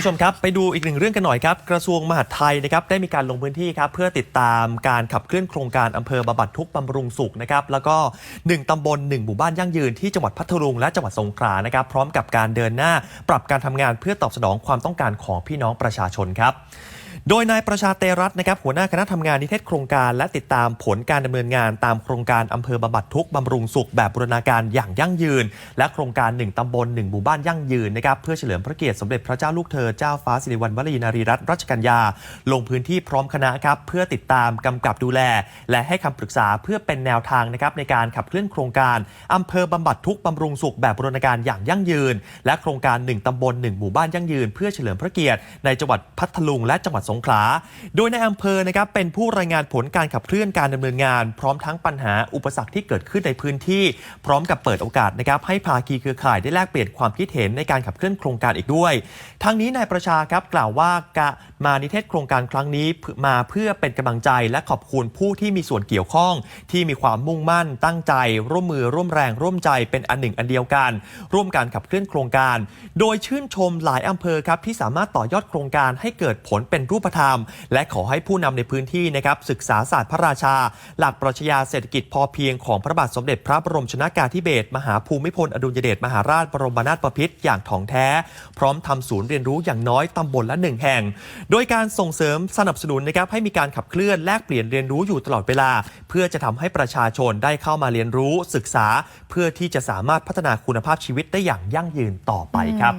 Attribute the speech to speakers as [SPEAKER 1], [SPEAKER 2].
[SPEAKER 1] ผู้ชมครับ ไปดูอีกหนึ่งเรื่องกันหน่อยครับ กระทรวงมหาดไทยนะครับได้มีการลงพื้นที่ครับเพื่อติดตามการขับเคลื่อนโครงการอำเภอบำบัดทุกข์บำรุงสุขนะครับแล้วก็ 1 ตำบล 1 หมู่บ้านยั่งยืนที่จังหวัดพัทลุงและจังหวัดสงขลานะครับพร้อมกับการเดินหน้า ปรับการทำงานเพื่อตอบสนองความต้องการของพี่น้องประชาชนครับ โดยนายประชาเตรัตน์นะครับหัวหน้าคณะทำงานนิเทศโครงการ และติดตามผลการดำเนินงานตามโครงการอำเภอบำบัดทุกบำรุงสุขแบบบูรณาการอย่างยั่งยืน และโครงการ 1ตำบล 1 หมู่บ้านยั่งยืนนะครับเพื่อเฉลิมพระเกียรติสมเด็จพระเจ้าลูกเธอเจ้าฟ้าสิริวัณวรีนารีรัตนรัชกัญญา ลงพื้นที่พร้อมคณะครับเพื่อติดตามกำกับดูแล และให้คำปรึกษาเพื่อเป็นแนวทางนะครับในการขับเคลื่อนโครงการอำเภอบำบัดทุกบำรุงสุขแบบบูรณาการอย่างยั่งยืน และโครงการ 1ตำบล 1 หมู่บ้านยั่งยืน เพื่อเฉลิมพระเกียรติในจังหวัดพัทลุงและจังหวัดสงขลา โดยในอำเภอนะครับเป็นผู้รายงานผลการขับเคลื่อนการดำเนินงาน พร้อมทั้งปัญหาอุปสรรคที่เกิดขึ้นในพื้นที่ พร้อมกับเปิดโอกาสนะครับให้ภาคีเครือข่ายได้แลกเปลี่ยนความคิดเห็นในการขับเคลื่อนโครงการอีกด้วย ทั้งนี้นายประชาครับกล่าวว่ากะมานิเทศโครงการครั้งนี้มาเพื่อเป็นกำลังใจและขอบคุณผู้ที่มีส่วนเกี่ยวข้อง ที่มีความมุ่งมั่น ตั้งใจ ร่วมมือร่วมแรงร่วมใจเป็นอันหนึ่งอันเดียวกัน ร่วมการขับเคลื่อนโครงการ โดยชื่นชมหลายอำเภอครับที่สามารถต่อยอดโครงการให้เกิดผลเป็นรูปธรรม และขอให้ผู้นำในพื้นที่นะครับศึกษาศาสตร์พระราชา หลักปรัชญาเศรษฐกิจพอเพียงของพระบาทสมเด็จพระบรมชนากาธิเบศรมหาภูมิพลอดุลยเดชมหาราชบรมนาถบพิตรอย่างถ่องแท้ พร้อมทำศูนย์เรียนรู้อย่างน้อยตำบลละหนึ่งแห่ง โดยการส่งเสริมสนับสนุนนะครับให้มีการขับเคลื่อนแลกเปลี่ยนเรียนรู้อยู่ตลอดเวลา เพื่อจะทำให้ประชาชนได้เข้ามาเรียนรู้ศึกษา เพื่อที่จะสามารถพัฒนาคุณภาพชีวิตได้อย่างยั่งยืนต่อไปครับ